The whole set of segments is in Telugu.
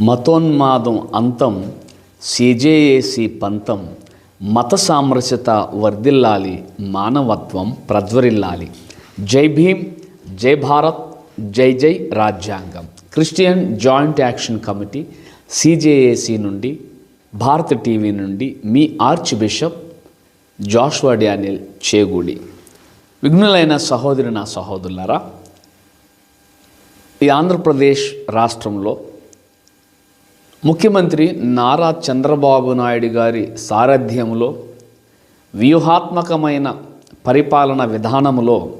మతోన్మాదం అంతం సిజేఏసి పంతం మత సామరస్యత వర్ధిల్లాలి మానవత్వం ప్రజ్వరిల్లాలి. జై భీమ్ జై భారత్ జై జై రాజ్యాంగం. Christian joint action committee CJAC నుండి భారత్ టీవీ నుండి మీ archbishop Joshua Daniel Chegudi. విఘ్నులైన సహోదరి నా సహోదరులారా ఈ ఆంధ్రప్రదేశ్ రాష్ట్రంలో ముఖ్యమంత్రి నారా చంద్రబాబు నాయుడు గారి సారథ్యంలో వ్యూహాత్మకమైన పరిపాలన విధానములో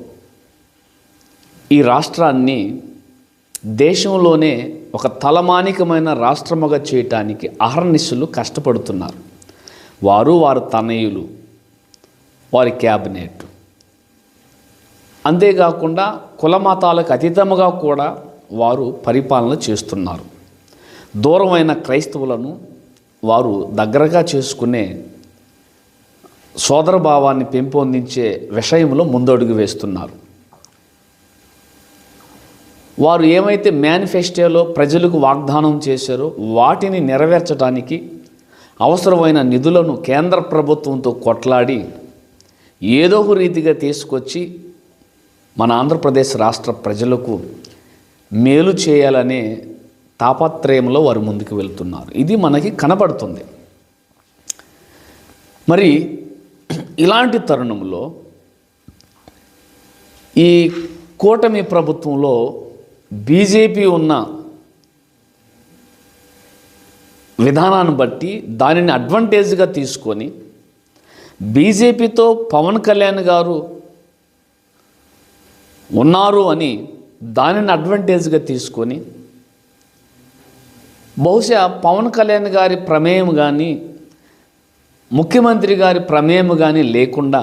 ఈ రాష్ట్రాన్ని దేశంలోనే ఒక తలమానికమైన రాష్ట్రముగా చేయటానికి అహర్నిశలు కష్టపడుతున్నారు. వారు వారు తనయులు వారి క్యాబినెట్. అంతేకాకుండా కుల మతాలకు అతీతముగా కూడా వారు పరిపాలన చేస్తున్నారు. దూరమైన క్రైస్తవులను వారు దగ్గరగా చేసుకునే సోదరభావాన్ని పెంపొందించే విషయంలో ముందడుగు వేస్తున్నారు. వారు ఏమైతే మేనిఫెస్టోలో ప్రజలకు వాగ్దానం చేశారో వాటిని నెరవేర్చడానికి అవసరమైన నిధులను కేంద్ర ప్రభుత్వంతో కొట్లాడి ఏదో ఒక రీతిగా తీసుకొచ్చి మన ఆంధ్రప్రదేశ్ రాష్ట్ర ప్రజలకు మేలు చేయాలనే తాపత్రయంలో వారు ముందుకు వెళ్తున్నారు. ఇది మనకి కనబడుతుంది. మరి ఇలాంటి తరుణంలో ఈ కూటమి ప్రభుత్వంలో బీజేపీ ఉన్న విధానాన్ని బట్టి దానిని అడ్వాంటేజ్గా తీసుకొని బీజేపీతో పవన్ కళ్యాణ్ గారు ఉన్నారు అని దానిని అడ్వాంటేజ్గా తీసుకొని బహుశా పవన్ కళ్యాణ్ గారి ప్రమేయం కానీ ముఖ్యమంత్రి గారి ప్రమేయం కానీ లేకుండా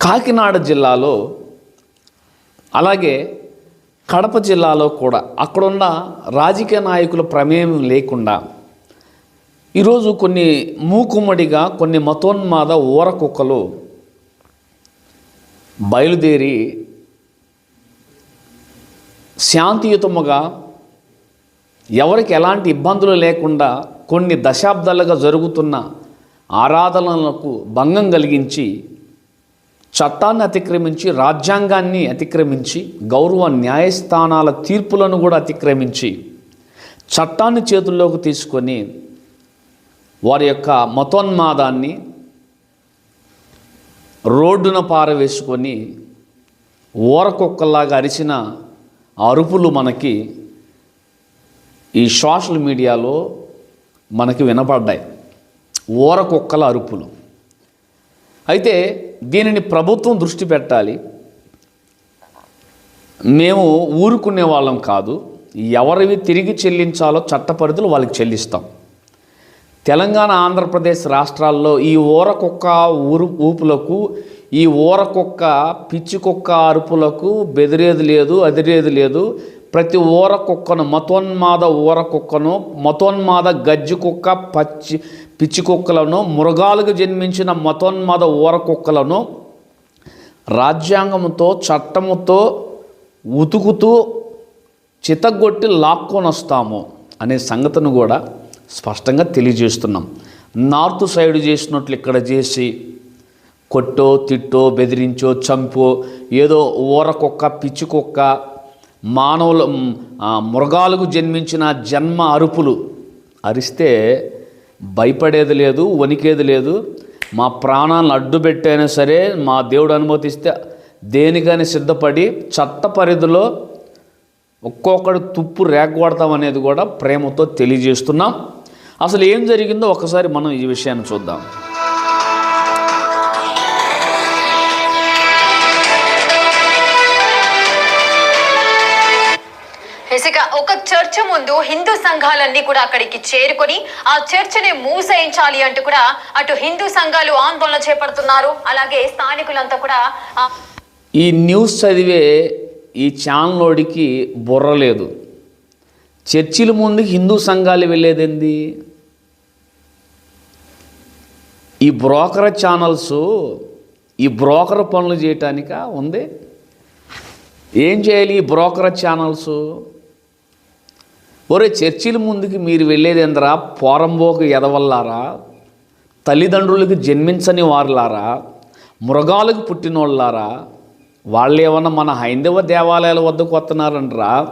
కాకినాడ జిల్లాలో అలాగే కడప జిల్లాలో కూడా అక్కడున్న రాజకీయ నాయకుల ప్రమేయం లేకుండా ఈరోజు కొన్ని మూకుమ్మడిగా కొన్ని మతోన్మాద ఊరకుక్కలు బయలుదేరి శాంతియుతముగా ఎవరికి ఎలాంటి ఇబ్బందులు లేకుండా కొన్ని దశాబ్దాలుగా జరుగుతున్న ఆరాధనలకు భంగం కలిగించి చట్టాన్ని అతిక్రమించి రాజ్యాంగాన్ని అతిక్రమించి గౌరవ న్యాయస్థానాల తీర్పులను కూడా అతిక్రమించి చట్టాన్ని చేతుల్లోకి తీసుకొని వారి యొక్క మతోన్మాదాన్ని రోడ్డున పారవేసుకొని ఊరకొక్కలాగా అరిచిన అరుపులు మనకి ఈ సోషల్ మీడియాలో మనకి వినపడ్డాయి. ఊరకొక్కల అరుపులు. అయితే దీనిని ప్రభుత్వం దృష్టి పెట్టాలి. మేము ఊరుకునే వాళ్ళం కాదు. ఎవరివి తిరిగి చెల్లించాలో చట్టపరిధులు వాళ్ళకి చెల్లిస్తాం. తెలంగాణ ఆంధ్రప్రదేశ్ రాష్ట్రాల్లో ఈ ఊరకొక్క ఊరు ఊపులకు ఈ ఊరకొక్క పిచ్చి కుక్క అరుపులకు బెదిరేది లేదు అదిరేది లేదు. ప్రతి ఊర కుక్కను మతోన్మాద ఊర కుక్కను మతోన్మాద గజ్జి కుక్క పచ్చి పిచ్చి కుక్కలను మృగాలకు జన్మించిన మతోన్మాద ఊర కుక్కలను రాజ్యాంగంతో చట్టముతో ఉతుకుతూ చితగొట్టి లాక్కొని వస్తాము అనే సంగతిని కూడా స్పష్టంగా తెలియజేస్తున్నాం. నార్త్ సైడ్ చేసినట్లు ఇక్కడ చేసి కొట్టో తిట్టో బెదిరించో చంపో ఏదో ఊర కుక్క పిచ్చి కుక్క మానవుల మృగాలకు జన్మించిన జన్మ అరుపులు. అరిస్తే భయపడేది లేదు వణికేది లేదు. మా ప్రాణాలను అడ్డుపెట్టైనా సరే మా దేవుడు అనుమతిస్తే దేనికని సిద్ధపడి చట్ట పరిధిలో ఒక్కొక్కడు తుప్పు రేగొడతాం అనేది కూడా ప్రేమతో తెలియజేస్తున్నాం. అసలు ఏం జరిగిందో ఒకసారి మనం ఈ విషయాన్ని చూద్దాం. ఒక చర్చ్ ముందు హిందూ సంఘాలన్నీ కూడా అక్కడికి చేరుకొని ఆ చర్చిని మూసేయించాలి అంటూ కూడా అటు హిందూ సంఘాలు ఆందోళన చేపడుతున్నారు. అలాగే స్థానికులంతా కూడా ఈ న్యూస్ చదివే ఈ ఛానల్లోడికి బుర్ర లేదు. చర్చిల ముందు హిందూ సంఘాలు వెళ్ళేదేంది? ఈ బ్రోకర్ ఛానల్స్ ఈ బ్రోకర్ పనులు చేయటానిక ఉంది? ఏం చేయాలి ఈ బ్రోకర్ ఛానల్స్? ఒరే చర్చిల ముందుకి మీరు వెళ్ళేదేంద్రా పోరంబోకు ఎదవల్లారా? తల్లిదండ్రులకు జన్మించని వారులారా? మృగాలకు పుట్టినోళ్ళారా? వాళ్ళు ఏమన్నా మన హైందవ దేవాలయాల వద్దకు వస్తున్నారంటరా?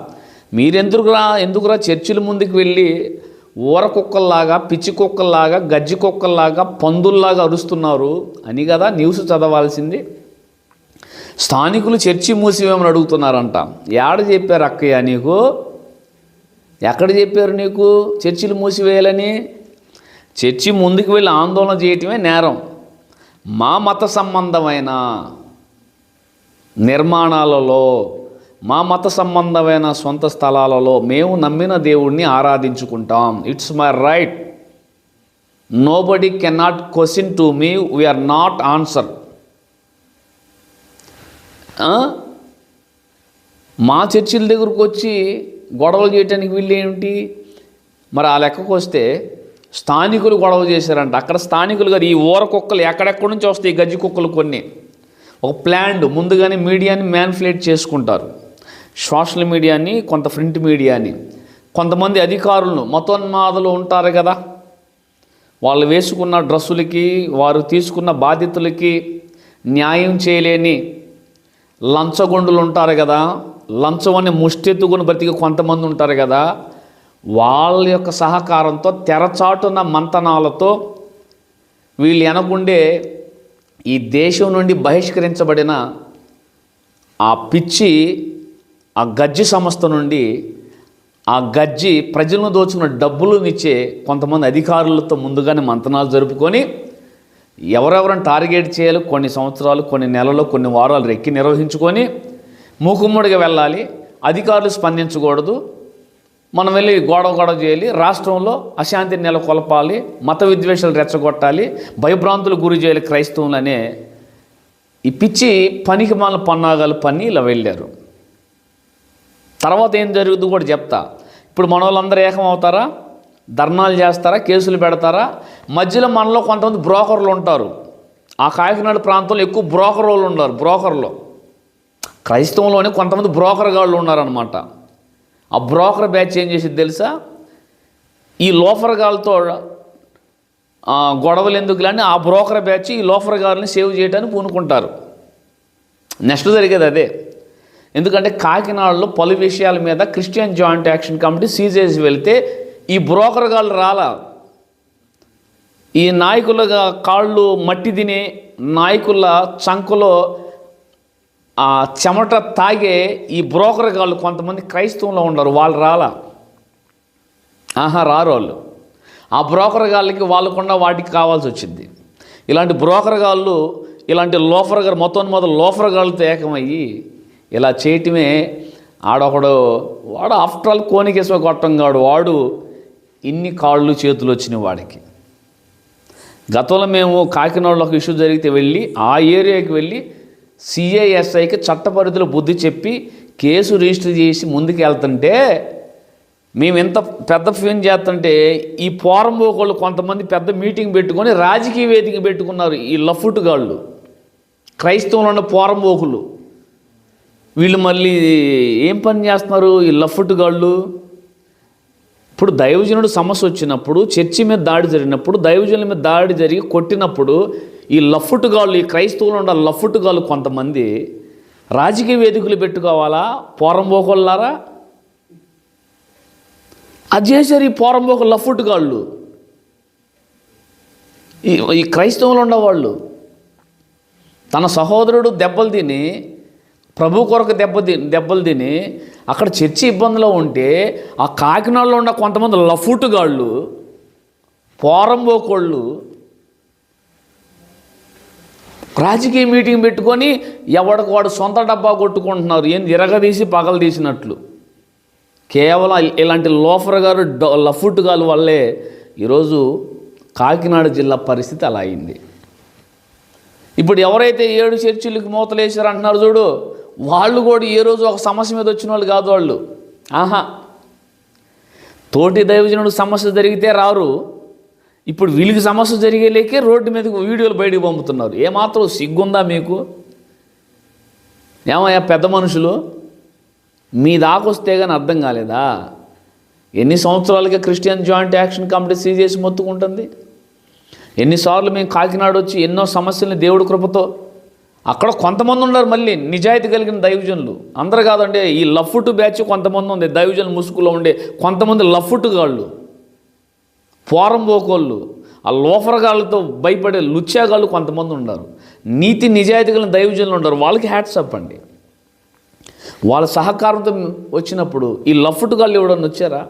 మీరెందుకురా ఎందుకురా చర్చిల ముందుకు వెళ్ళి ఊర కుక్కల్లాగా పిచ్చి కుక్కల్లాగా గజ్జి కుక్కల్లాగా పందుల్లాగా అరుస్తున్నారు? అని కదా న్యూస్ చదవాల్సింది. స్థానికులు చర్చి మూసివేమని అడుగుతున్నారంట? ఏడ చెప్పారు అక్కయ్య నీకు? ఎక్కడ చెప్పారు నీకు? చర్చిలు మూసివేయాలని? చర్చి ముందుకు వెళ్ళి ఆందోళన చేయటమే నేరం. మా మత సంబంధమైన నిర్మాణాలలో మా మత సంబంధమైన సొంత స్థలాలలో మేము నమ్మిన దేవుణ్ణి ఆరాధించుకుంటాం. It's my right nobody cannot question to me we are not answer మా చర్చిల దగ్గరకు వచ్చి గొడవలు చేయడానికి వీళ్ళేమిటి మరి ఆ లెక్కకు వస్తే స్థానికులు గొడవ చేశారంట. అక్కడ స్థానికులు గారు ఈ ఊర కుక్కలు ఎక్కడెక్కడి నుంచి వస్తాయి? గజ్జి కుక్కలు కొన్ని. ఒక ప్లాండ్ ముందుగానే మీడియాని మ్యాన్ఫ్లేట్ చేసుకుంటారు. సోషల్ మీడియాని కొంత ప్రింట్ మీడియాని. కొంతమంది అధికారులను మతోన్మాదులు ఉంటారు కదా. వాళ్ళు వేసుకున్న డ్రెస్సులకి వారు తీసుకున్న బాధ్యతలకి న్యాయం చేయలేని లంచగొండులు ఉంటారు కదా. లంచం అనే ముష్టెత్తుకుని బ్రతికి కొంతమంది ఉంటారు కదా వాళ్ళ యొక్క సహకారంతో తెరచాటున మంతనాలతో వీళ్ళు వెనకుండే ఈ దేశం నుండి బహిష్కరించబడిన ఆ పిచ్చి ఆ గజ్జి సంస్థ నుండి ఆ గజ్జి ప్రజలను దోచుకున్న డబ్బులనిచ్చే కొంతమంది అధికారులతో ముందుగానే మంతనాలు జరుపుకొని ఎవరెవరిని టార్గెట్ చేయాలి కొన్ని సంవత్సరాలు కొన్ని నెలలు కొన్ని వారాలు రెక్కి నిర్వహించుకొని మూకుమ్మడిగా వెళ్ళాలి అధికారులు స్పందించకూడదు. మనం వెళ్ళి గొడవ గొడవ చేయాలి రాష్ట్రంలో అశాంతిని నెలకొల్పాలి మత విద్వేషాలు రెచ్చగొట్టాలి భయభ్రాంతులు గురి చేయాలి క్రైస్తవులనే ఈ పిచ్చి పనికి మన పన్నాగాలు పని ఇలా వెళ్ళారు. తర్వాత ఏం జరుగుతుందో కూడా చెప్తా. ఇప్పుడు మన వాళ్ళందరూ ఏకం అవుతారా ధర్నాలు చేస్తారా? కేసులు పెడతారా? మధ్యలో మనలో కొంతమంది బ్రోకర్లు ఉంటారు. ఆ కాకినాడ ప్రాంతంలో ఎక్కువ బ్రోకర్ వాళ్ళు ఉన్నారు బ్రోకర్లు. క్రైస్తవంలోనే కొంతమంది బ్రోకర్ గాళ్ళు ఉన్నారనమాట ఆ బ్రోకర్ బ్యాచ్ ఏం చేసింది తెలుసా? ఈ లోఫర్ గాళ్ళతో గొడవలు ఎందుకు అని ఆ బ్రోకర్ బ్యాచ్ ఈ లోఫర్ గారిని సేవ్ చేయడానికి పూనుకుంటారు. నెక్స్ట్ జరిగేది అదే. ఎందుకంటే కాకినాడలో పలు విషయాల మీద క్రిస్టియన్ జాయింట్ యాక్షన్ కమిటీ సీజ్ వెళ్తే ఈ బ్రోకర్ గాళ్ళు రాలా. ఈ నాయకుల కాళ్ళు మట్టి తిని నాయకుల చంకలో ఆ చెమట తాగే ఈ బ్రోకర్ గాళ్ళు కొంతమంది క్రైస్తవంలో ఉండరు వాళ్ళు రాలా? ఆహా రారు వాళ్ళు. ఆ బ్రోకర్ గాళ్ళకి వాళ్ళకుండా వాటికి కావాల్సి వచ్చింది. ఇలాంటి బ్రోకర్ గాళ్ళు ఇలాంటి లోఫర్ గారు మొత్తం మొదలు లోఫర్ గాళ్ళతో ఏకమయ్యి ఇలా చేయటమే ఆడొకడు వాడు ఆఫ్టర్ ఆల్ కోనికేశ్వ కొట్టంగాడు వాడు ఇన్ని కాళ్ళు చేతులు వచ్చినాయి వాడికి. గతంలో మేము కాకినాడలో ఒక ఇష్యూ జరిగితే వెళ్ళి ఆ ఏరియాకి వెళ్ళి సిఐఎస్ఐకి చట్టపరిధిలో బుద్ధి చెప్పి కేసు రిజిస్టర్ చేసి ముందుకు వెళ్తుంటే మేము ఎంత పెద్ద ఫోన్ చేస్తుంటే ఈ పోరంబోకోళ్ళు కొంతమంది పెద్ద మీటింగ్ పెట్టుకొని రాజకీయ వేదిక పెట్టుకున్నారు ఈ లఫుట్ గాళ్ళు. క్రైస్తవులు ఉన్న పోరంబోకులు వీళ్ళు మళ్ళీ ఏం పని చేస్తున్నారు ఈ లఫుట్ గాళ్ళు? ఇప్పుడు దైవజనుడు సమస్య వచ్చినప్పుడు చర్చి మీద దాడి జరిగినప్పుడు దైవజనుల మీద దాడి జరిగి కొట్టినప్పుడు ఈ లఫ్ఫుటుగాళ్ళు ఈ క్రైస్తవులు ఉన్న లఫ్ఫుటుగాళ్ళు కొంతమంది రాజకీయ వేదికలు పెట్టుకోవాలా? పోరంబోకొల్లారా అది చేశారు ఈ పోరంబోక లఫ్ఫుటుగాళ్ళు ఈ ఈ క్రైస్తవులు ఉన్నవాళ్ళు తన సహోదరుడు దెబ్బలు తిని ప్రభు కొరకు దెబ్బ దెబ్బలు తిని అక్కడ చర్చి ఇబ్బందిలో ఉంటే ఆ కాకినాడలో ఉన్న కొంతమంది లఫుటుగాళ్ళు పోరంబోకోళ్ళు రాజకీయ మీటింగ్ పెట్టుకొని ఎవడికి వాడు సొంత డబ్బా కొట్టుకుంటున్నారు ఏంది ఇరగదీసి పగలు తీసినట్లు. కేవలం ఇలాంటి లోఫర్ గారు డ- లఫుట్ గారు వల్లే ఈరోజు కాకినాడ జిల్లా పరిస్థితి అలా అయింది. ఇప్పుడు ఎవరైతే ఏడు చర్చిలకు మూతలేసారు అంటున్నారు చూడు వాళ్ళు కూడా ఏ రోజు ఒక సమస్య మీద వచ్చిన వాళ్ళు కాదు వాళ్ళు. ఆహా. తోటి దైవజనుడు సమస్య జరిగితే రారు. ఇప్పుడు వీళ్ళకి సమస్య జరిగేలేకే రోడ్డు మీదకి వీడియోలు బయటకు పంపుతున్నారు. ఏమాత్రం సిగ్గుందా మీకు? ఏమయ్యా పెద్ద మనుషులు? మీ దాకొస్తే కానీ అర్థం కాలేదా? ఎన్ని సంవత్సరాలుగా Christian joint action committee CJC మొత్తుకుంటుంది? ఎన్నిసార్లు మేము కాకినాడ వచ్చి ఎన్నో సమస్యల్ని దేవుడి కృపతో అక్కడ కొంతమంది ఉన్నారు మళ్ళీ నిజాయితీ కలిగిన దైవజనులు. అందరు కాదండి ఈ లఫ్ట్ బ్యాచ్ కొంతమంది ఉంది దైవజనుల ముసుగులో ఉండే కొంతమంది లఫ్ట్ గాళ్ళు. పోరంబోకోళ్ళు ఆ లోఫరగాళ్ళతో భయపడే లుచ్చాగాళ్ళు కొంతమంది ఉన్నారు. నీతి నిజాయితీగా దైవజనులు ఉంటారు వాళ్ళకి హ్యాట్స్ అప్ అండి. వాళ్ళ సహకారంతో వచ్చినప్పుడు ఈ లఫ్ట్గాళ్ళు ఎవడన్నా వచ్చారా?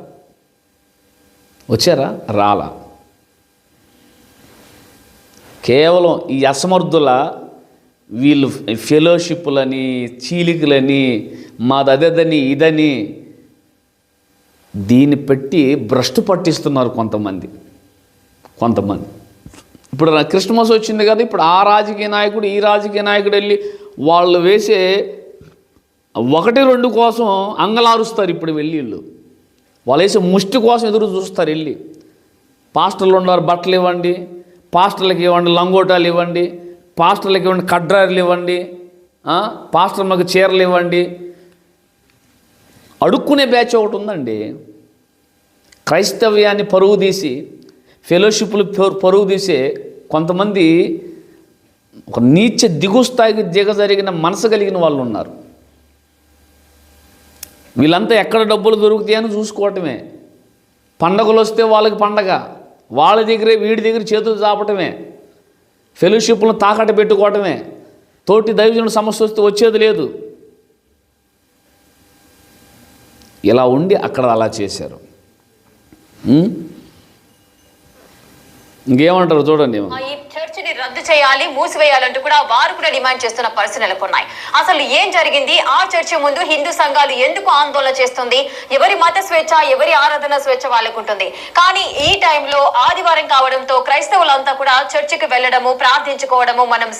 వచ్చారా? రాలా. కేవలం ఈ అసమర్థుల వీళ్ళు ఫెలోషిప్లని చీలికలని మాదదని ఇదని దీన్ని పెట్టి భ్రష్టు పట్టిస్తున్నారు కొంతమంది. కొంతమంది. ఇప్పుడు రా- క్రిస్మస్ వచ్చింది కదా ఇప్పుడు ఆ రాజకీయ నాయకుడు ఈ రాజకీయ నాయకుడు వెళ్ళి వాళ్ళు వేసే ఒకటి రెండు కోసం అంగలారుస్తారు ఇప్పుడు వెళ్ళి వీళ్ళు. వాళ్ళు వేసే ముష్టి కోసం ఎదురు చూస్తారు వెళ్ళి. పాస్టర్లు ఉన్నారు బట్టలు ఇవ్వండి పాస్టర్లకు ఇవ్వండి లంగోటాలు ఇవ్వండి పాస్టర్లకు ఇవ్వండి కడ్రాయిలు ఇవ్వండి పాస్టర్ మాకు చీరలు ఇవ్వండి. అడుక్కునే బ్యాచ్ ఒకటి ఉందండి. క్రైస్తవ్యాన్ని పరుగు తీసి ఫెలోషిప్లు పరుగు తీసే కొంతమంది ఒక నీచ దిగు స్థాయికి దిగజరిగిన మనసు కలిగిన వాళ్ళు ఉన్నారు. వీళ్ళంతా ఎక్కడ డబ్బులు దొరుకుతాయని చూసుకోవటమే. పండగలు వస్తే వాళ్ళకి పండగ వాళ్ళ దగ్గరే వీడి దగ్గర చేతులు చాపటమే. ఫెలోషిప్లను తాకట్టు పెట్టుకోవటమే. తోటి దైవజనుల సమస్య వస్తే వచ్చేది లేదు. ఇలా ఉండి అక్కడ అలా చేశారు. ఇంకేమంటారు చూడండి. రద్దు చేయాలి మూసివేయాలంటూ కూడా వారు కూడా డిమాండ్ చేస్తున్న పరిస్థితి నెలకొన్నాయి. అసలు ఏం జరిగింది? ఆ చర్చి ముందు హిందూ సంఘాలు ఎందుకు ఆందోళన చేస్తుంది? ఎవరి మత స్వేచ్ఛ ఎవరి ఆరాధన స్వేచ్ఛ వాళ్ళకు ఉంటుంది కానీ ఈ టైంలో ఆదివారం కావడంతో క్రైస్తవులంతా కూడా చర్చికి వెళ్ళడము ప్రార్థించుకోవడము మనం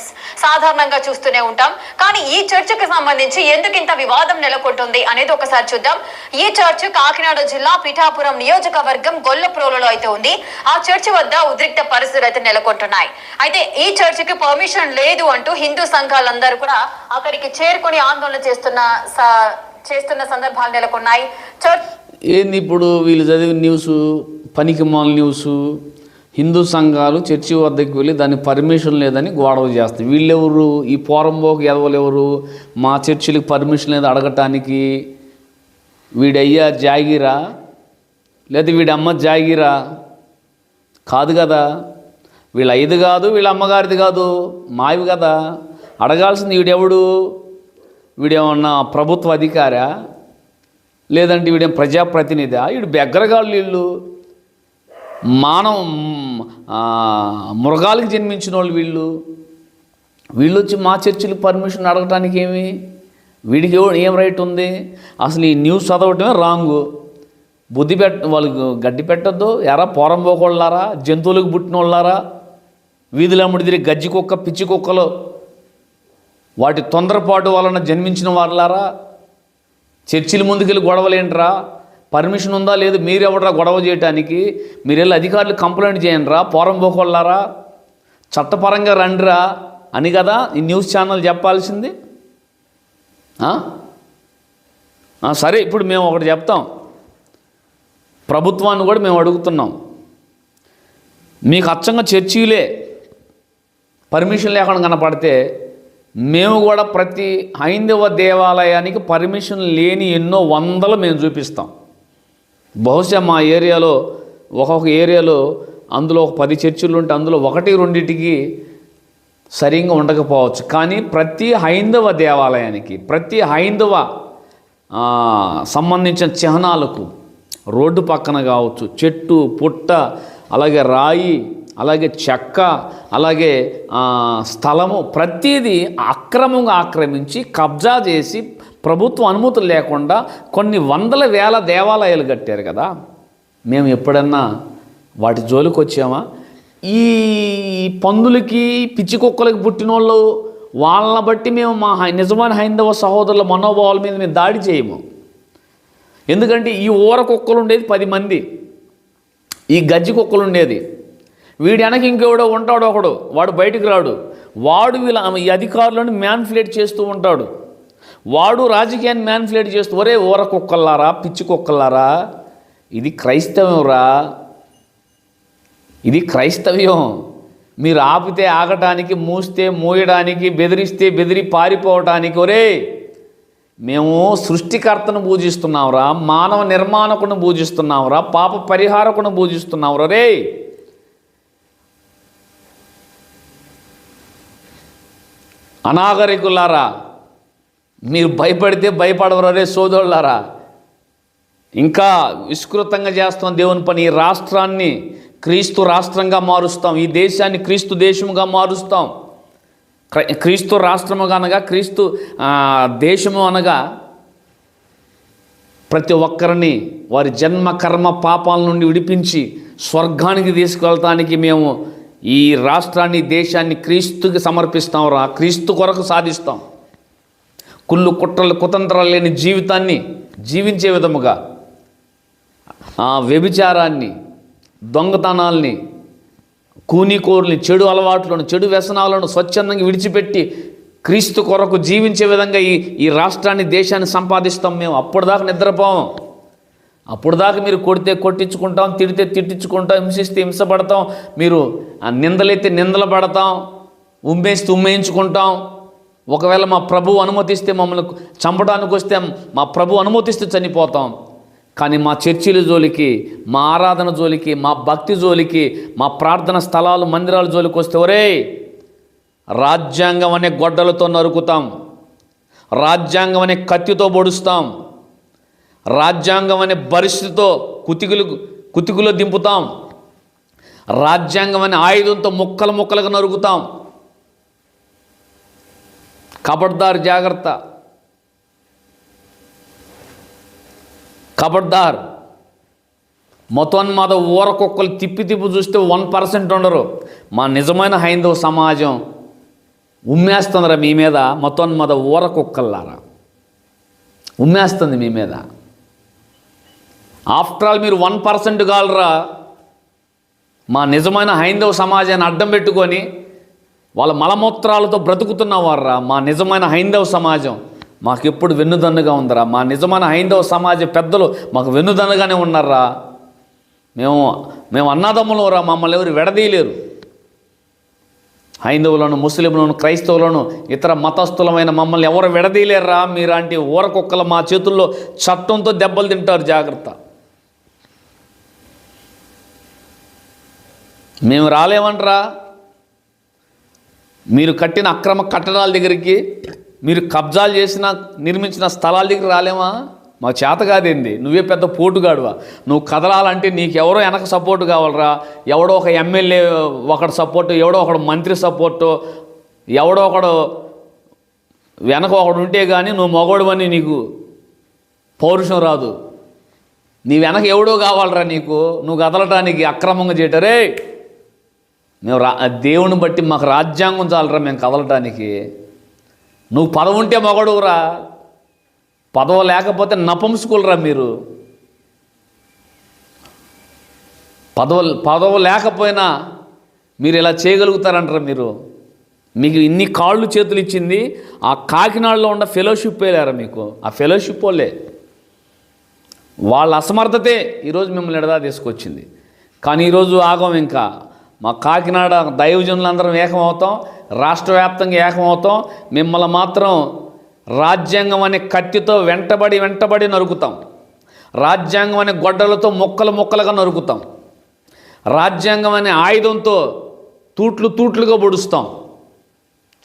సాధారణంగా చూస్తూనే ఉంటాం. కానీ ఈ చర్చికి సంబంధించి ఎందుకు ఇంత వివాదం నెలకొంటుంది అనేది ఒకసారి చూద్దాం. ఈ చర్చ్ కాకినాడ జిల్లా పిఠాపురం నియోజకవర్గం గొల్లప్రోలలో అయితే ఉంది. ఆ చర్చి వద్ద ఉద్రిక్త పరిస్థితులు అయితే నెలకొంటున్నాయి. అయితే ఈ చర్చికి పర్మిషన్ లేదు అంటూ హిందూ సంఘాలందరూ కూడా అక్కడికి చేరుకొని ఆందోళన చేస్తున్న స- చేస్తున్న సందర్భాలు నెలకొన్నాయి. చర్చ్ ఏంది ఇప్పుడు వీళ్ళు చదివిన న్యూస్ పనికి మాల న్యూస్ హిందూ సంఘాలు చర్చి వద్దకు వెళ్ళి దానికి పర్మిషన్ లేదని గొడవ చేస్తాయి. వీళ్ళెవరు? ఈ పోరంబోకు ఎదవలెవరు? మా చర్చిలకు పర్మిషన్ లేదు అడగటానికి వీడయ్యా జాగిరా? లేదా వీడమ్మ జాగిరా? కాదు కదా. వీళ్ళ ఐదు కాదు వీళ్ళ అమ్మగారిది కాదు మావి కదా. అడగాల్సింది వీడెవడు వీడేమన్నా ప్రభుత్వ అధికారా? లేదంటే వీడేం ప్రజాప్రతినిధా? వీడు బెగ్గరగాళ్ళు వీళ్ళు. మానవ మృగాలకు జన్మించిన వాళ్ళు. వీళ్ళు వీళ్ళు వచ్చి మా చర్చిలు పర్మిషన్ అడగటానికి ఏమి? వీడికి ఏం- ఏం రైట్ ఉంది? అసలు ఈ న్యూస్ చదవటమే రాంగు. బుద్ధి పెట్ట వాళ్ళకి గడ్డి పెట్టద్దు. ఎరా పోరం పోకోళ్ళారా జంతువులకు పుట్టిన వీధిలో వీధులు తిరిగి గజ్జి కుక్క పిచ్చి కుక్కలు. వాటి తొందరపాటు వలన జన్మించిన వాళ్ళారా చర్చిల ముందుకెళ్ళి గొడవలేంట్రా పర్మిషన్ ఉందా? లేదు మీరెవడరా గొడవ చేయటానికి? మీరు వెళ్ళి అధికారులు కంప్లైంట్ చేయండి రా పోరం పోకోళ్ళారా చట్టపరంగా రండిరా అని కదా ఈ న్యూస్ ఛానల్ చెప్పాల్సింది. సరే ఇప్పుడు మేము ఒకటి చెప్తాం. ప్రభుత్వాన్ని కూడా మేము అడుగుతున్నాం. మీకు అచ్చంగా చర్చీలే పర్మిషన్ లేకుండా కనపడితే మేము కూడా ప్రతి హైందవ దేవాలయానికి పర్మిషన్ లేని ఎన్నో వందలు మేము చూపిస్తాం. బహుశా మా ఏరియాలో ఒక్కొక్క ఏరియాలో అందులో ఒక పది చర్చిలు ఉంటే అందులో ఒకటి రెండింటికి సరిగ్గా ఉండకపోవచ్చు. కానీ ప్రతి హైందవ దేవాలయానికి ప్రతి హైందవ సంబంధించిన చిహ్నాలకు రోడ్డు పక్కన కావచ్చు చెట్టు పుట్ట అలాగే రాయి అలాగే చెక్క అలాగే స్థలము ప్రతిదీ అక్రమంగా ఆక్రమించి కబ్జా చేసి ప్రభుత్వ అనుమతులు లేకుండా కొన్ని వందల వేల దేవాలయాలు కట్టారు కదా. మేము ఎప్పుడన్నా వాటి జోలికి వచ్చామా? ఈ పందులకి పిచ్చి కుక్కలకి పుట్టిన వాళ్ళు వాళ్ళని బట్టి మేము మా హై- నిజమైన హైందవ సహోదరుల మనోభావాల మీద మేము దాడి చేయము. ఎందుకంటే ఈ ఊర కుక్కలు ఉండేది పది మంది. ఈ గజ్జి కుక్కలు ఉండేది. వీడి వెనక ఇంకెవడో ఉంటాడు ఒకడు వాడు బయటికి రాడు. వాడు వీళ్ళ ఈ అధికారులను మ్యాన్ఫ్లేట్ చేస్తూ ఉంటాడు. వాడు రాజకీయాన్ని మ్యాన్ఫ్లేట్ చేస్తూ ఒరే ఊర కుక్కల్లారా పిచ్చి కుక్కల్లారా? ఇది క్రైస్తవ్యంరా? ఇది క్రైస్తవ్యం. మీరు ఆపితే ఆగటానికి మూస్తే మోయడానికి బెదిరిస్తే బెదిరి పారిపోవటానికి ఒరే మేము సృష్టికర్తను పూజిస్తున్నాంరా మానవ నిర్మాణకును పూజిస్తున్నాంరా పాప పరిహారకును పూజిస్తున్నాంరా. రే అనాగరికులారా మీరు భయపడితే భయపడవరు సోదరులారా. ఇంకా విస్తృతంగా చేస్తాం దేవుని పని ఈ రాష్ట్రాన్ని క్రీస్తు రాష్ట్రంగా మారుస్తాం ఈ దేశాన్ని క్రీస్తు దేశముగా మారుస్తాం. క్రై- క్రీస్తు రాష్ట్రముగా అనగా క్రీస్తు దేశము అనగా ప్రతి ఒక్కరిని వారి జన్మ కర్మ పాపాల నుండి విడిపించి స్వర్గానికి తీసుకెళ్తానికి మేము ఈ రాష్ట్రాన్ని దేశాన్ని క్రీస్తుకి సమర్పిస్తాం రా క్రీస్తు కొరకు సాధిస్తాం. కుళ్ళు కుట్రలు కుతంత్రాలు లేని జీవితాన్ని జీవించే విధముగా ఆ వ్యభిచారాన్ని దొంగతనాల్ని కూనికోరుని చెడు అలవాట్లను చెడు వ్యసనాలను స్వచ్ఛందంగా విడిచిపెట్టి క్రీస్తు కొరకు జీవించే విధంగా ఈ ఈ రాష్ట్రాన్ని దేశాన్ని సంపాదిస్తాం మేము. అప్పటిదాకా నిద్రపోం. అప్పుడు దాకా మీరు కొడితే కొట్టించుకుంటాం తిడితే తిట్టించుకుంటాం హింసిస్తే హింసపడతాం మీరు ఆ నిందలైతే నిందలు పడతాం ఉమ్మేస్తే ఉమ్మేయించుకుంటాం. ఒకవేళ మా ప్రభు అనుమతిస్తే మమ్మల్ని చంపడానికి వస్తే మా ప్రభు అనుమతిస్తే చనిపోతాం. కానీ మా చర్చిల జోలికి మా ఆరాధన జోలికి మా భక్తి జోలికి మా ప్రార్థన స్థలాలు మందిరాల జోలికి వస్తే ఒరే రాజ్యాంగం అనే గొడ్డలతో నరుకుతాం. రాజ్యాంగం అనే కత్తితో పొడుస్తాం. రాజ్యాంగం అనే పరిస్థితితో కుతికులు కుతికులో దింపుతాం. రాజ్యాంగం అనే ఆయుధంతో ముక్కలు ముక్కలుగా నరుకుతాం. కబడ్దార్ జాగ్రత్త. కబడ్దార్. మతోన్మాద ఊరకొక్కలు తిప్పి తిప్పి చూస్తే వన్ పర్సెంట్ ఉండరు. మా నిజమైన హైందవ సమాజం ఉమ్మేస్తుందిరా మీ మీద మతోన్మాద ఊరకొక్కల్లారా. ఉమ్మేస్తుంది మీ మీద. ఆఫ్టర్ ఆల్ మీరు వన్ పర్సెంట్ కాలరా. మా నిజమైన హైందవ సమాజాన్ని అడ్డం పెట్టుకొని వాళ్ళ మలమూత్రాలతో బ్రతుకుతున్నవారా మా నిజమైన హైందవ సమాజం మాకు ఎప్పుడు వెన్నుదన్నుగా ఉందరా. మా నిజమైన హైందవ సమాజ పెద్దలు మాకు వెన్నుదన్నుగానే ఉన్నారా మేము మేము అన్నదమ్ములరా మమ్మల్ని ఎవరు విడదీయలేరు. హైందవులను ముస్లింలను క్రైస్తవులను ఇతర మతస్థులమైన మమ్మల్ని ఎవరు విడదీయలేరా మీలాంటి ఊరకొక్కలు మా చేతుల్లో చట్టంతో దెబ్బలు తింటారు జాగ్రత్త. మేము రాలేమంటరా. మీరు కట్టిన అక్రమ కట్టడాల దగ్గరికి మీరు కబ్జాలు చేసిన నిర్మించిన స్థలాల దగ్గర రాలేమా? మా చేత కాదేంది? నువ్వే పెద్ద పోటుగాడువా. నువ్వు కదలాలంటే నీకు ఎవరో వెనక సపోర్ట్ కావాలరా. ఎవడో ఒక ఎమ్మెల్యే ఒకడు సపోర్టు ఎవడో ఒకడు మంత్రి సపోర్టు ఎవడో ఒకడు వెనక ఒకడు ఉంటే కానీ నువ్వు మగోడువని నీకు పౌరుషం రాదు. నీ వెనక ఎవడో కావాలరా నీకు. నువ్వు కదలటానికి అక్రమంగా చేయటరే మేము రా దేవుని బట్టి మాకు రాజ్యాంగం చాలరా మేము కదలటానికి. నువ్వు పదవి ఉంటే మొగడువురా. పదవ లేకపోతే నపంసుకులరా మీరు. పదవ పదవ లేకపోయినా మీరు ఇలా చేయగలుగుతారంటారా మీరు? మీకు ఇన్ని కాళ్ళు చేతులు ఇచ్చింది ఆ కాకినాడలో ఉన్న ఫెలోషిప్ వేలారా మీకు? ఆ ఫెలోషిప్ వాళ్ళే. వాళ్ళ అసమర్థతే ఈరోజు మిమ్మల్ని ఎడదా తీసుకొచ్చింది. కానీ ఈరోజు ఆగం ఇంకా. మా కాకినాడ దైవజనులందరం ఏకమవుతాం రాష్ట్ర వ్యాప్తంగా ఏకమవుతాం మిమ్మల్ని మాత్రం రాజ్యాంగం అనే కత్తితో వెంటబడి వెంటబడి నరుకుతాం. రాజ్యాంగం అనే గొడ్డలతో ముక్కలు ముక్కలుగా నరుకుతాం. రాజ్యాంగం అనే ఆయుధంతో తూట్లు తూట్లుగా పొడుస్తాం.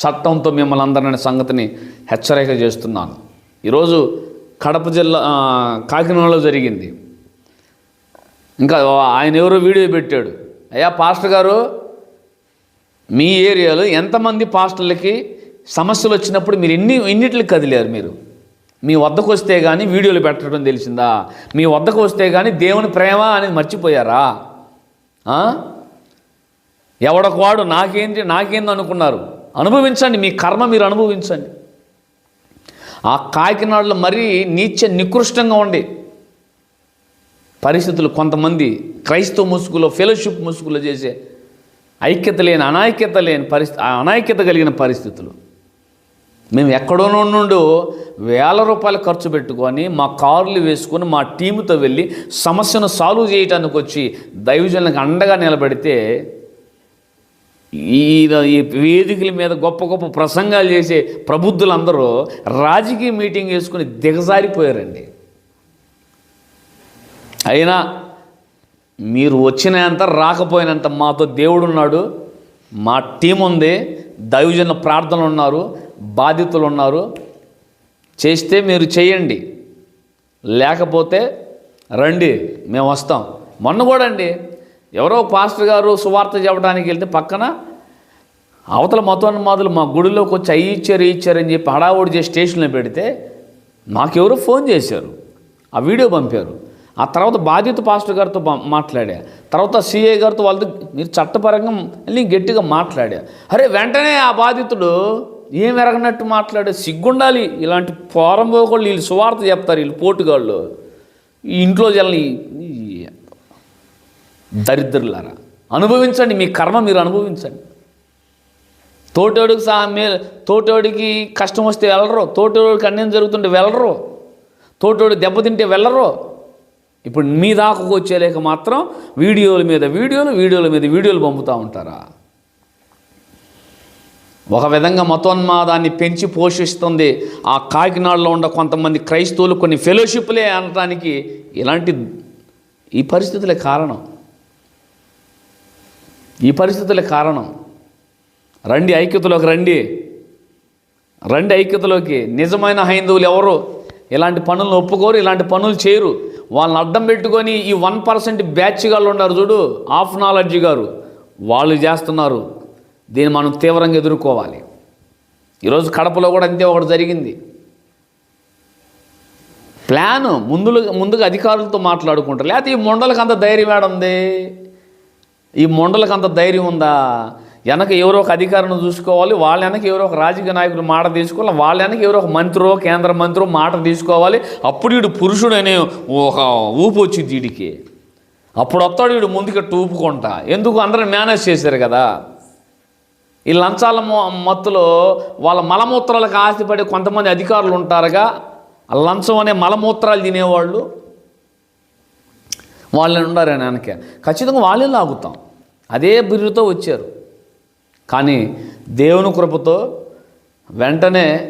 చట్టంతో మిమ్మల్ని అందరిని సంగతిని హెచ్చరిక చేస్తున్నాను. ఈరోజు కడప జిల్లా కాకినాడలో జరిగింది. ఇంకా ఆయన ఎవరో వీడియో పెట్టాడు. అయ్యా పాస్టర్ గారు మీ ఏరియాలో ఎంతమంది పాస్టర్లకి సమస్యలు వచ్చినప్పుడు మీరు ఎన్ని ఎన్నిటికి కదిలేరు మీరు? మీ వద్దకు వస్తే కానీ వీడియోలు పెట్టడం తెలిసిందా? మీ వద్దకు వస్తే కానీ దేవుని ప్రేమ అనేది మర్చిపోయారా? ఆ? వాడు నాకేంటి నాకేంది అనుకున్నారు? అనుభవించండి మీ కర్మ మీరు అనుభవించండి. ఆ కాకినాడలో మరీ నీచ నికృష్టంగా ఉండి పరిస్థితులు కొంతమంది క్రైస్తవ ముసుగులో ఫెలోషిప్ ముసుగులో చేసే ఐక్యత లేని అనాైక్యత లేని పరిస్థితి అనాైక్యత కలిగిన పరిస్థితులు. మేము ఎక్కడో నుండి వేల రూపాయలు ఖర్చు పెట్టుకొని మా కార్లు వేసుకొని మా టీముతో వెళ్ళి సమస్యను సాల్వ్ చేయడానికి వచ్చి దైవజనులకు అండగా నిలబడితే ఈ ఈ వేదికల మీద గొప్ప గొప్ప ప్రసంగాలు చేసే ప్రబుద్ధులందరూ రాజకీయ మీటింగ్ వేసుకుని దిగజారిపోయారండి. అయినా మీరు వచ్చినంత రాకపోయినంత మాతో దేవుడు ఉన్నాడు మా టీం ఉంది. దైవజన ప్రార్థనలు ఉన్నారు. బాధితులు ఉన్నారు. చేస్తే మీరు చేయండి. లేకపోతే రండి. మేము వస్తాం. మొన్న కూడా అండి ఎవరో పాస్టర్ గారు సువార్త చెప్పడానికి వెళ్తే పక్కన అవతల మతోన్మాదులు మా గుడిలోకి వచ్చి అయ్యి ఇచ్చారు ఇచ్చారు అని చెప్పి హడావుడి చేసి స్టేషన్లో పెడితే నాకెవరో ఫోన్ చేశారు. ఆ వీడియో పంపారు. ఆ తర్వాత బాధిత పాస్టర్ గారితో మాట్లాడా. తర్వాత సిఐ గారితో వాళ్ళతో మీరు చట్టపరంగా వెళ్ళి గట్టిగా మాట్లాడా. అరే వెంటనే ఆ బాధితుడు ఏం ఎరగనట్టు మాట్లాడే? సిగ్గుండాలి. ఇలాంటి పోరం పోకళ్ళు వీళ్ళు సువార్త చెప్తారు వీళ్ళు పోటుగాళ్ళు. ఇంట్లో జల్ని దరిద్రులారా. అనుభవించండి మీ కర్మ మీరు అనుభవించండి. తోటోడికి సా మే తోటోడికి కష్టం వస్తే వెళ్ళరు. తోటోడికి అన్యం జరుగుతుంటే వెళ్ళరు. తోటోడు దెబ్బతింటే వెళ్ళరు. ఇప్పుడు మీ దాకా వచ్చేలేక మాత్రం వీడియోల మీద వీడియోలు వీడియోల మీద వీడియోలు పంపుతూ ఉంటారా? ఒక విధంగా మతోన్మాదాన్ని పెంచి పోషిస్తుంది. ఆ కాకినాడలో ఉన్న కొంతమంది క్రైస్తవులు కొన్ని ఫెలోషిప్లే అనడానికి ఇలాంటి ఈ పరిస్థితులే కారణం. ఈ పరిస్థితులే కారణం. రండి ఐక్యతలోకి రండి. రండి ఐక్యతలోకి. నిజమైన హైందవులు ఎవరు? ఇలాంటి పనులను ఒప్పుకోరు ఇలాంటి పనులు చేయరు. వాళ్ళని అడ్డం పెట్టుకొని ఈ వన్ పర్సెంట్ బ్యాచ్ గాళ్ళు ఉన్నారు చూడు ఆఫ్ నాలెడ్జ్ గారు. వాళ్ళు చేస్తున్నారు. దీన్ని మనం తీవ్రంగా ఎదుర్కోవాలి. ఈరోజు కడపలో కూడా అంతే ఒకటి జరిగింది. ప్లాన్ ముందులు ముందుగా అధికారులతో మాట్లాడుకుంటారు. లేకపోతే ఈ మొండలకు అంత ధైర్యం ఏడుంది? ఈ మొండలకు అంత ధైర్యం ఉందా? వెనక ఎవరో ఒక అధికారిని చూసుకోవాలి వాళ్ళ వెనక ఎవరో ఒక రాజకీయ నాయకుడు మాట తీసుకోవాలి వాళ్ళ వెనక ఎవరో ఒక మంత్రో కేంద్ర మంత్రో మాట తీసుకోవాలి. అప్పుడు వీడు పురుషుడు అనే ఒక ఊపు వచ్చింది వీడికి. అప్పుడు వస్తాడు వీడు ముందుకు ఊపుకుంటా ఎందుకు? అందరూ మేనేజ్ చేశారు కదా. ఈ లంచాల మత్తులో వాళ్ళ మలమూత్రాలకు ఆస్తిపడే కొంతమంది అధికారులు ఉంటారుగా. ఆ లంచం అనే మలమూత్రాలు తినేవాళ్ళు. వాళ్ళని ఉండారు వెనక ఖచ్చితంగా వాళ్ళే లాగుతాం. అదే బిర్రుతో వచ్చారు. కానీ దేవుని కృపతో వెంటనే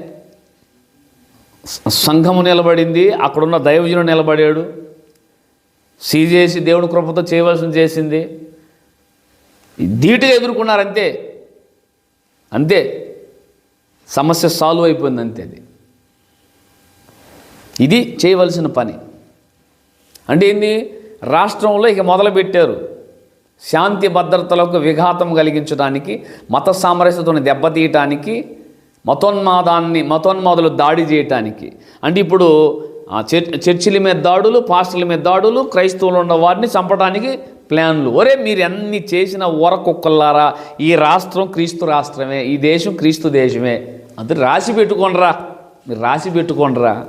సంఘము నిలబడింది అక్కడున్న దైవజనుడు నిలబడాడు. సీజేసి దేవుని కృపతో చేయవలసింది చేసింది. ధీటుగా ఎదుర్కొన్నారు అంతే. అంతే. సమస్య సాల్వ్ అయిపోయింది అంతే అది. ఇది చేయవలసిన పని. అంటే ఏంది? రాష్ట్రంలో ఇక మొదలుపెట్టారు. శాంతి భద్రతలకు విఘాతం కలిగించడానికి మత సామరస్యతను దెబ్బతీయటానికి మతోన్మాదాన్ని మతోన్మాదులు దాడి చేయటానికి. అంటే ఇప్పుడు ఆ చర్చిల మీద దాడులు పాస్టర్ల మీద దాడులు క్రైస్తవులు ఉన్న వారిని చంపడానికి ప్లాన్లు. ఒరే మీరు అన్ని చేసిన ఊరకుక్కల్లారా ఈ రాష్ట్రం క్రీస్తు రాష్ట్రమే ఈ దేశం క్రీస్తు దేశమే. అంతే రాసి పెట్టుకోండిరా మీరు రాసి పెట్టుకోండిరా.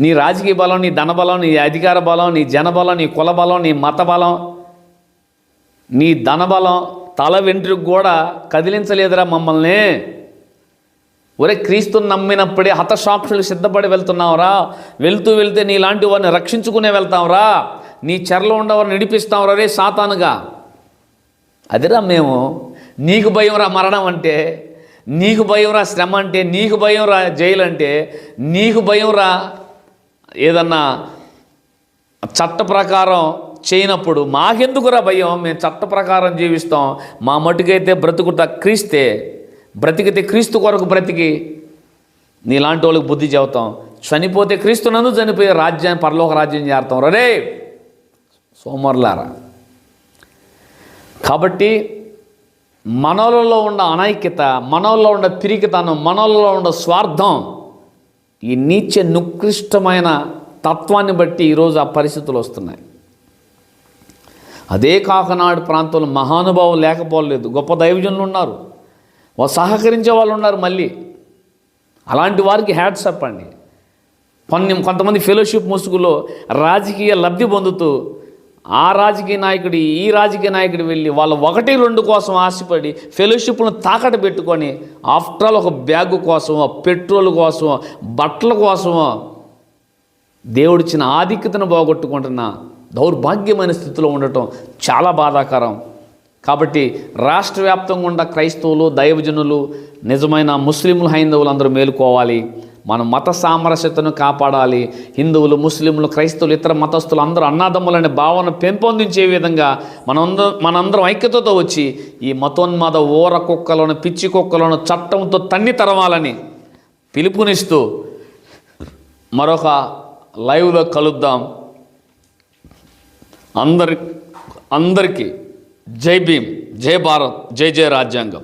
నీ రాజకీయ బలం నీ ధనబలం నీ అధికార బలం నీ జనబలం నీ కుల బలం నీ మత బలం నీ ధనబలం తల వెంట్రుకు కూడా కదిలించలేదురా మమ్మల్ని. ఒరే క్రీస్తుని నమ్మినప్పుడే హతసాక్షులు సిద్ధపడి వెళ్తున్నావురా. వెళ్తూ వెళ్తే నీలాంటి వారిని రక్షించుకునే వెళ్తావురా. నీ చెరలో ఉండవారిని నిడిపిస్తావురా రే సాతానుగా. అదిరా మేము నీకు భయంరా మరణం అంటే నీకు భయంరా శ్రమ అంటే నీకు భయంరా జైలు అంటే నీకు భయంరా ఏదన్నా చట్ట ప్రకారం చేయనప్పుడు మాకెందుకురా భయం? మేము చట్ట ప్రకారం జీవిస్తాం. మా మటుకైతే బ్రతుకుట క్రీస్తే బ్రతికితే క్రీస్తు కొరకు బ్రతికి నీలాంటి వాళ్ళకి బుద్ధి చెబుతాం. చనిపోతే క్రీస్తు నన్ను చనిపోయే రాజ్యాన్ని పరలోక రాజ్యం చేరుతాం. రే సోమరులారా. కాబట్టి మనలో ఉన్న అనైక్యత మనలో ఉన్న పిరికితనం మనలో ఉన్న స్వార్థం ఈ నీచ నికృష్టమైన తత్వాన్ని బట్టి ఈరోజు ఆ పరిస్థితులు వస్తున్నాయి. అదే కాకనాడు ప్రాంతంలో మహానుభావం లేకపోలేదు. గొప్ప దైవజనులు ఉన్నారు. వాళ్ళు సహకరించే వాళ్ళు ఉన్నారు మళ్ళీ. అలాంటి వారికి హ్యాట్స్ చెప్పండి కొన్ని కొంతమంది ఫెలోషిప్ ముసుగులో రాజకీయ లబ్ధి పొందుతూ ఆ రాజకీయ నాయకుడు ఈ రాజకీయ నాయకుడి వెళ్ళి వాళ్ళు ఒకటి రెండు కోసం ఆశపడి ఫెలోషిప్ను తాకట్టు పెట్టుకొని ఆఫ్టర్ ఆల్ ఒక బ్యాగ్ కోసమో పెట్రోల్ కోసమో బట్టల కోసమో దేవుడిచ్చిన ఆధిక్యతను పోగొట్టుకుంటున్న దౌర్భాగ్యమైన స్థితిలో ఉండటం చాలా బాధాకరం. కాబట్టి రాష్ట్ర వ్యాప్తంగా ఉన్న క్రైస్తవులు దైవజనులు నిజమైన ముస్లింలు హైందవులు అందరూ మేలుకోవాలి. మన మత సామరస్యతను కాపాడాలి. హిందువులు ముస్లింలు క్రైస్తవులు ఇతర మతస్థులు అందరూ అన్నాదమ్ములనే భావన పెంపొందించే విధంగా మనందరం మనందరం ఐక్యతతో వచ్చి ఈ మతోన్మాద ఊర కుక్కలను పిచ్చి కుక్కలను చట్టంతో తన్ని తరవాలని పిలుపునిస్తూ మరొక లైవ్లో కలుద్దాం. అందరి అందరికీ జై భీమ్ జై భారత్ జై జై రాజ్యాంగం.